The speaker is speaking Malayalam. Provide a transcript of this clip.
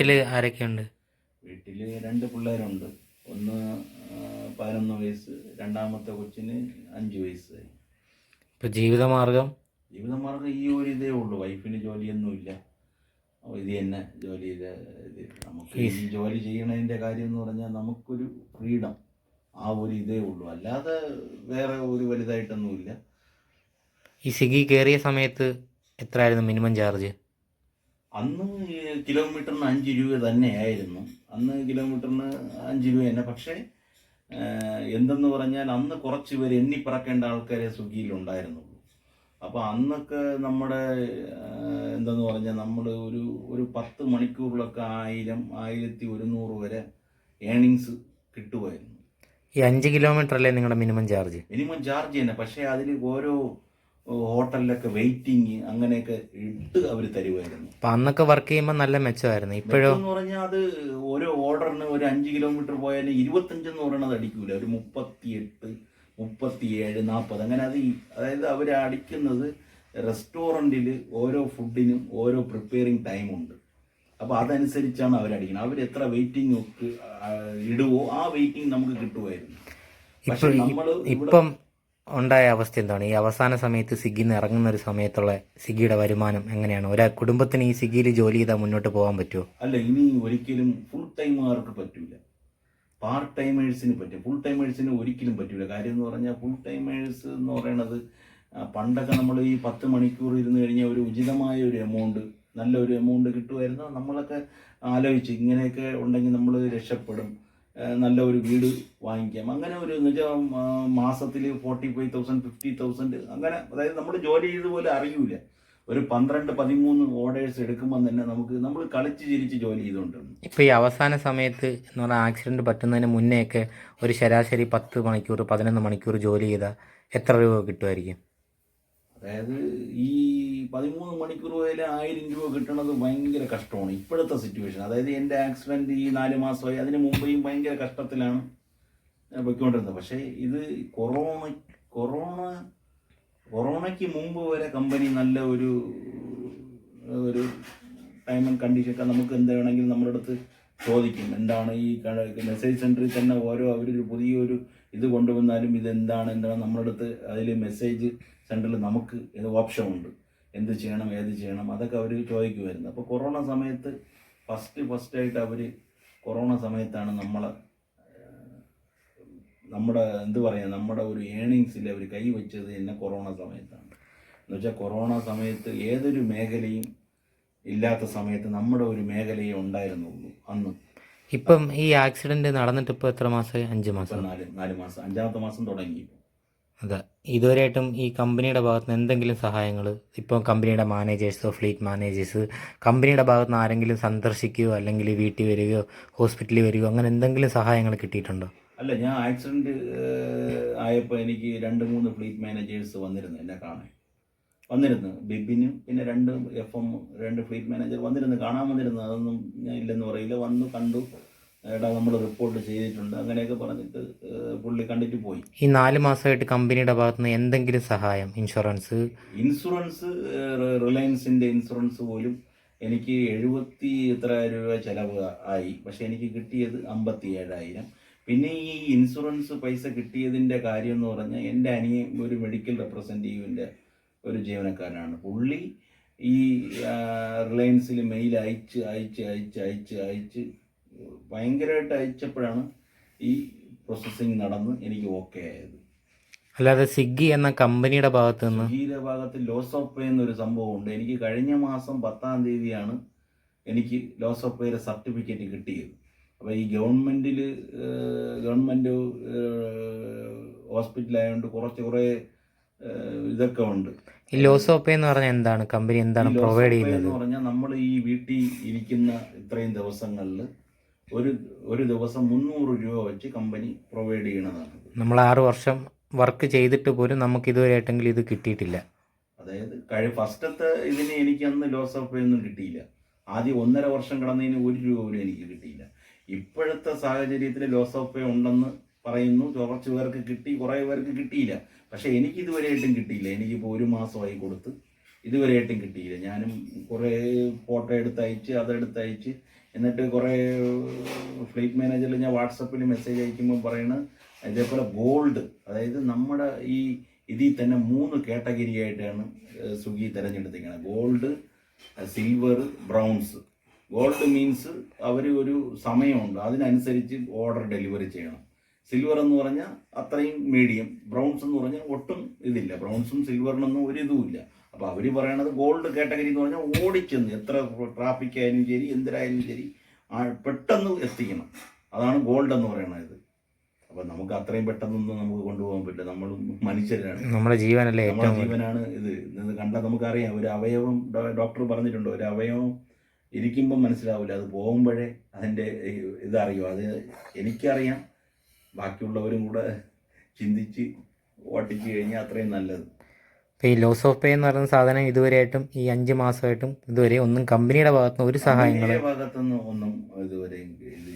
വീട്ടിൽ ആരൊക്കെയുണ്ട്? വീട്ടിൽ രണ്ട് പിള്ളേരുണ്ട്. ഒന്ന് പതിനൊന്ന് വയസ്സ് രണ്ടാമത്തെ കൊച്ചിന് അഞ്ച് വയസ്സായി ഇപ്പോൾ ജീവിതമാർഗം? ജീവിതമാർഗം ഈ ഒരു ഇതേ ഉള്ളൂ. വൈഫിന് ജോലിയൊന്നുമില്ല. ഇത് തന്നെ ജോലി ചെയ്ത നമുക്ക് ഈ ജോലി ചെയ്യണതിന്റെ കാര്യം എന്ന് പറഞ്ഞാൽ നമുക്കൊരു ഫ്രീഡം ആ ഒരു ഇതേ ഉള്ളൂ. അല്ലാതെ വേറെ ഒരു വലുതായിട്ടൊന്നുമില്ല. ഈ സിഗി കയറിയ സമയത്ത് എത്രയായിരുന്നു മിനിമം ചാർജ്? അന്ന് കിലോമീറ്ററിന് അഞ്ച് രൂപ തന്നെയായിരുന്നു. അന്ന് കിലോമീറ്ററിന് അഞ്ച് രൂപ തന്നെ. പക്ഷേ എന്തെന്ന് പറഞ്ഞാൽ അന്ന് കുറച്ച് പേര് എണ്ണി പറക്കേണ്ട ആൾക്കാരെ സ്വിഗ്ഗിയിൽ ഉണ്ടായിരുന്നുള്ളൂ അപ്പോൾ അന്നൊക്കെ നമ്മുടെ എന്തെന്ന് പറഞ്ഞാൽ നമ്മൾ ഒരു ഒരു പത്ത് മണിക്കൂറിലൊക്കെ ആയിരം ആയിരത്തി ഒരുന്നൂറ് വരെ ഏണിങ്സ് കിട്ടുമായിരുന്നു. ഈ അഞ്ച് കിലോമീറ്റർ അല്ലേ നിങ്ങളുടെ മിനിമം ചാർജ്? മിനിമം ചാർജ് തന്നെ. പക്ഷേ അതിൽ ഓരോ ഹോട്ടലിലൊക്കെ വെയിറ്റിംഗ് അങ്ങനെയൊക്കെ ഇട്ട് അവർ തരുമായിരുന്നു അപ്പൊ അന്നൊക്കെ വർക്ക് ചെയ്യുമ്പോൾ നല്ല മെച്ചമായിരുന്നു. ഇപ്പോഴോ? എന്ന് പറഞ്ഞാൽ അത് ഓരോ ഓർഡറിന് ഒരു അഞ്ച് കിലോമീറ്റർ പോയാൽ ഇരുപത്തഞ്ചെന്ന് പറയണത് അടിക്കൂല. ഒരു മുപ്പത്തിയെട്ട് മുപ്പത്തിയേഴ് നാൽപ്പത് അങ്ങനെ അത് ഈ- അതായത് അവർ അടിക്കുന്നത് റെസ്റ്റോറന്റിൽ ഓരോ ഫുഡിനും ഓരോ പ്രിപ്പയറിങ് ടൈമുണ്ട്. അപ്പോൾ അതനുസരിച്ചാണ് അവരടിക്കുന്നത് അവർ എത്ര വെയിറ്റിംഗ് ഒക്കെ ആ, ഇടുവോ ആ വെയിറ്റിംഗ് നമുക്ക് കിട്ടുമായിരുന്നു പക്ഷെ നമ്മൾ ഇപ്പം ഉണ്ടായ അവസ്ഥ എന്താണ്? ഈ അവസാന സമയത്ത് സിഗ്ഗി നിന്ന് ഇറങ്ങുന്ന ഒരു സമയത്തുള്ള സിഗ്ഗിയുടെ വരുമാനം എങ്ങനെയാണ്? ഒരാ കുടുംബത്തിന് ഈ സിഗ്ഗിയിൽ ജോലി ചെയ്താൽ മുന്നോട്ട് പോകാൻ പറ്റുമോ? അല്ല ഇനി ഒരിക്കലും ഫുൾ ടൈമുകാർക്ക് പറ്റില്ല പാർട്ട് ടൈമേഴ്സിന് പറ്റും. ഫുൾ ടൈമേഴ്സിന് ഒരിക്കലും പറ്റില്ല കാര്യം എന്ന് പറഞ്ഞാൽ ഫുൾ ടൈമേഴ്സ് എന്ന് പറയണത് പണ്ടൊക്കെ നമ്മൾ ഈ പത്ത് മണിക്കൂർ ഇരുന്ന് കഴിഞ്ഞാൽ ഒരു ഉചിതമായ ഒരു എമൗണ്ട് നല്ലൊരു എമൗണ്ട് കിട്ടുമായിരുന്നു. നമ്മളൊക്കെ ആലോചിച്ച് ഇങ്ങനെയൊക്കെ ഉണ്ടെങ്കിൽ നമ്മൾ രക്ഷപ്പെടും. നല്ല ഒരു വീട് വാങ്ങിക്കാം. അങ്ങനെ ഒരു എന്ന് വെച്ചാൽ മാസത്തിൽ forty five thousand fifty thousand അങ്ങനെ അതായത് നമ്മൾ ജോലി ചെയ്ത് പോലെ അറിയൂല. ഒരു പന്ത്രണ്ട് പതിമൂന്ന് ഓർഡേഴ്സ് എടുക്കുമ്പോൾ തന്നെ നമുക്ക് നമ്മൾ കളിച്ച് ചിരിച്ച് ജോലി ചെയ്തുകൊണ്ടിരുന്നു ഇപ്പോൾ ഈ അവസാന സമയത്ത് എന്ന് പറഞ്ഞാൽ ആക്സിഡന്റ് പറ്റുന്നതിന് മുന്നേ ഒക്കെ ഒരു ശരാശരി പത്ത് മണിക്കൂർ പതിനൊന്ന് മണിക്കൂർ ജോലി ചെയ്താൽ എത്ര രൂപ കിട്ടുമായിരിക്കും അതായത് ഈ പതിമൂന്ന് മണിക്കൂർ വരെ ആയിരം രൂപ കിട്ടണത് ഭയങ്കര കഷ്ടമാണ്. ഇപ്പോഴത്തെ സിറ്റുവേഷൻ അതായത് എന്റെ ആക്സിഡന്റ് ഈ നാല് മാസമായി. അതിന് മുമ്പേയും ഭയങ്കര കഷ്ടത്തിലാണ് പൊയ്ക്കൊണ്ടിരുന്നത്. പക്ഷേ ഇത് കൊറോണ കൊറോണ കൊറോണയ്ക്ക് മുമ്പ് വരെ കമ്പനി നല്ല ഒരു ഒരു ടൈം ആൻഡ് കണ്ടീഷനൊക്കെ നമുക്ക് എന്ത് വേണമെങ്കിലും നമ്മുടെ അടുത്ത് ചോദിക്കും. എന്താണ് ഈ മെസ്സേജ് സെന്ററിൽ തന്നെ ഓരോ അവരൊരു പുതിയൊരു ഇത് കൊണ്ടുവന്നാലും ഇതെന്താണ് എന്താണ് നമ്മുടെ അടുത്ത് അതിൽ മെസ്സേജ് സെന്ററിൽ നമുക്ക് ഏത് ഓപ്ഷൻ ഉണ്ട്? എന്ത് ചെയ്യണം ഏത് ചെയ്യണം? അതൊക്കെ അവർ ചോദിക്കുമായിരുന്നു അപ്പോൾ കൊറോണ സമയത്ത് ഫസ്റ്റ് ഫസ്റ്റായിട്ട് അവർ കൊറോണ സമയത്താണ് നമ്മളെ നമ്മുടെ എന്ത് പറയുക നമ്മുടെ ഒരു ഏണിങ്സിൽ അവർ കൈവച്ചത് തന്നെ കൊറോണ സമയത്താണ്. എന്ന് വെച്ചാൽ കൊറോണ സമയത്ത് ഏതൊരു മേഖലയും ഇല്ലാത്ത സമയത്ത് നമ്മുടെ ഒരു മേഖലയെ ഉണ്ടായിരുന്നുള്ളൂ അന്ന്. ഇപ്പം ഈ ആക്സിഡന്റ് നടന്നിട്ട് ഇപ്പോൾ എത്ര മാസം? അഞ്ച് മാസം. നാല് നാല് മാസം. അഞ്ചാമത്തെ മാസം തുടങ്ങി അതെ. ഇതുവരെയായിട്ടും ഈ കമ്പനിയുടെ ഭാഗത്ത് നിന്ന് എന്തെങ്കിലും സഹായങ്ങൾ ഇപ്പോൾ കമ്പനിയുടെ മാനേജേഴ്സോ ഫ്ലീറ്റ് മാനേജേഴ്സ് കമ്പനിയുടെ ഭാഗത്ത് നിന്ന് ആരെങ്കിലും സന്ദർശിക്കുകയോ അല്ലെങ്കിൽ വീട്ടിൽ വരികയോ ഹോസ്പിറ്റലിൽ വരികയോ അങ്ങനെ എന്തെങ്കിലും സഹായങ്ങൾ കിട്ടിയിട്ടുണ്ടോ? അല്ല ഞാൻ ആക്സിഡന്റ് ആയപ്പോൾ എനിക്ക് രണ്ട് മൂന്ന് ഫ്ലീറ്റ് മാനേജേഴ്സ് വന്നിരുന്നു എന്നെ കാണാൻ. വന്നിരുന്നു. ബിബിനും പിന്നെ രണ്ട് എഫ് എം രണ്ട് ഫ്ലീറ്റ് മാനേജർ വന്നിരുന്നു. കാണാൻ വന്നിരുന്നു. അതൊന്നും ഞാൻ ഇല്ലെന്ന് പറയില്ല. വന്നു കണ്ടു. എടാ നമ്മൾ റിപ്പോർട്ട് ചെയ്തിട്ടുണ്ട്. അങ്ങനെയൊക്കെ പറഞ്ഞിട്ട് പുള്ളി കണ്ടിട്ട് പോയി. ഈ നാല് മാസമായിട്ട് കമ്പനിയുടെ ഭാഗത്ത് നിന്ന് എന്തെങ്കിലും സഹായം ഇൻഷുറൻസ്? ഇൻഷുറൻസ് റിലയൻസിന്റെ ഇൻഷുറൻസ് പോലും എനിക്ക് എഴുപത്തി എത്ര രൂപ ചിലവ് ആയി. പക്ഷെ എനിക്ക് കിട്ടിയത് അമ്പത്തി ഏഴായിരം പിന്നെ ഈ ഇൻഷുറൻസ് പൈസ കിട്ടിയതിന്റെ കാര്യം എന്ന് പറഞ്ഞാൽ എന്റെ അനിയൻ ഒരു മെഡിക്കൽ റെപ്രസെന്റേറ്റീവിന്റെ ഒരു ജീവനക്കാരനാണ്. പുള്ളി ഈ റിലയൻസിൽ മെയിൽ അയച്ച് അയച്ച് അയച്ച് അയച്ച് അയച്ച് ഭയങ്കരമായിട്ട് അയച്ചപ്പോഴാണ് ഈ പ്രോസസ്സിങ് നടന്ന് എനിക്ക് ഓക്കെ ആയത്. അല്ലാതെ സ്വിഗ്ഗി എന്ന കമ്പനിയുടെ ഭാഗത്ത് നിന്ന് സ്വിഗ്ഗിയുടെ ഭാഗത്ത് ലോസ് ഓഫ് പേ എന്നൊരു സംഭവമുണ്ട് എനിക്ക് കഴിഞ്ഞ മാസം പത്താം തീയതിയാണ് എനിക്ക് ലോസ് ഓഫ് പേയുടെ സർട്ടിഫിക്കറ്റ് കിട്ടിയത്. അപ്പോൾ ഈ ഗവൺമെന്റിൽ ഗവൺമെന്റ് ഹോസ്പിറ്റലായതുകൊണ്ട് കുറച്ച് കുറേ ഇതൊക്കെ ഉണ്ട്. ഈ ലോസ് ഓഫ് പേ എന്ന് പറഞ്ഞാൽ എന്താണ്? കമ്പനി എന്താണ് പ്രൊവൈഡ് ചെയ്യുന്നത് എന്ന് പറഞ്ഞാൽ നമ്മൾ ഈ വീട്ടിൽ ഇരിക്കുന്ന ഇത്രയും ദിവസങ്ങളിൽ ഒരു ഒരു ദിവസം മുന്നൂറ് രൂപ വെച്ച് കമ്പനി പ്രൊവൈഡ് ചെയ്യണതാണ്. നമ്മൾ ആറ് വർഷം വർക്ക് ചെയ്തിട്ട് പോലും നമുക്ക് ഇതുവരെ ഇതുവരെയായിട്ടെങ്കിലും ഇത് കിട്ടിയിട്ടില്ല. അതായത് കഴി ഫസ്റ്റത്തെ ഇതിന് എനിക്ക് അന്ന് ലോസ് ഓഫ് പേ ഒന്നും കിട്ടിയില്ല. ആദ്യം ഒന്നര വർഷം കടന്നതിന് ഒരു രൂപ പോലും എനിക്ക് കിട്ടിയില്ല. ഇപ്പോഴത്തെ സാഹചര്യത്തിൽ ലോസ് ഓഫ് പേ ഉണ്ടെന്ന് പറയുന്നു. കുറച്ച് പേർക്ക് കിട്ടി കുറേ പേർക്ക് കിട്ടിയില്ല. പക്ഷേ എനിക്ക് ഇതുവരെയായിട്ടും കിട്ടിയില്ല. എനിക്കിപ്പോൾ ഒരു മാസമായി കൊടുത്ത് ഇതുവരെയായിട്ടും കിട്ടിയില്ല. ഞാനും കുറേ ഫോട്ടോ എടുത്ത് അയച്ച് അതെടുത്ത് അയച്ച് എന്നിട്ട് കുറേ ഫ്ലൈറ്റ് മാനേജറിൽ ഞാൻ വാട്സപ്പിൽ മെസ്സേജ് അയക്കുമ്പോൾ പറയുന്നത് ഇതേപോലെ ഗോൾഡ് അതായത് നമ്മുടെ ഈ ഇതിൽ തന്നെ മൂന്ന് കാറ്റഗറി ആയിട്ടാണ് ഏഹ്, Swiggy തിരഞ്ഞെടുത്തിരിക്കുന്നത് gold silver bronze gold means അവർ ഒരു സമയമുണ്ട്. അതിനനുസരിച്ച് ഓർഡർ ഡെലിവറി ചെയ്യണം. സിൽവർ എന്ന് പറഞ്ഞാൽ അത്രയും മീഡിയം ബ്രൗൺസ് എന്ന് പറഞ്ഞാൽ ഒട്ടും ഇതില്ല. ബ്രൗൺസും സിൽവറിനൊന്നും ഒരു ഇതുമില്ല അപ്പോൾ അവർ പറയണത് ഗോൾഡ് കാറ്റഗറി എന്ന് പറഞ്ഞാൽ ഓടിച്ചെന്ന്. എത്ര ട്രാഫിക് ആയാലും ശരി എന്തിനായാലും ശരി പെട്ടെന്ന് എത്തിക്കണം. അതാണ് ഗോൾഡ് എന്ന് പറയുന്നത് അപ്പൊ നമുക്ക് അത്രയും പെട്ടെന്നൊന്നും നമുക്ക് കൊണ്ടുപോകാൻ പറ്റില്ല. നമ്മൾ മനുഷ്യരാണ്. നമ്മുടെ ജീവനല്ലേ നമ്മുടെ. ജീവനാണ് ഇത്. ഇത് കണ്ടാൽ നമുക്കറിയാം. ഒരു അവയവം ഡോക്ടർ പറഞ്ഞിട്ടുണ്ട്. ഒരു അവയവം ഇരിക്കുമ്പോൾ മനസ്സിലാവില്ല. അത് പോകുമ്പോഴേ അതിന്റെ ഇതറിയും. അത് എനിക്കറിയാം. ബാക്കിയുള്ളവരും കൂടെ ചിന്തിച്ച് ഓട്ടിച്ച് കഴിഞ്ഞാൽ അത്രയും നല്ലത്. ഈ ലോസ് ഓഫ് പേ എന്ന് പറയുന്ന സാധനം ഇതുവരെയായിട്ടും ഈ അഞ്ച് മാസമായിട്ടും ഇതുവരെ ഒന്നും കമ്പനിയുടെ ഭാഗത്തുനിന്ന് ഒരു സഹായങ്ങളും ഭാഗത്തുനിന്ന് ഒന്നും ഇതുവരെ ഇത്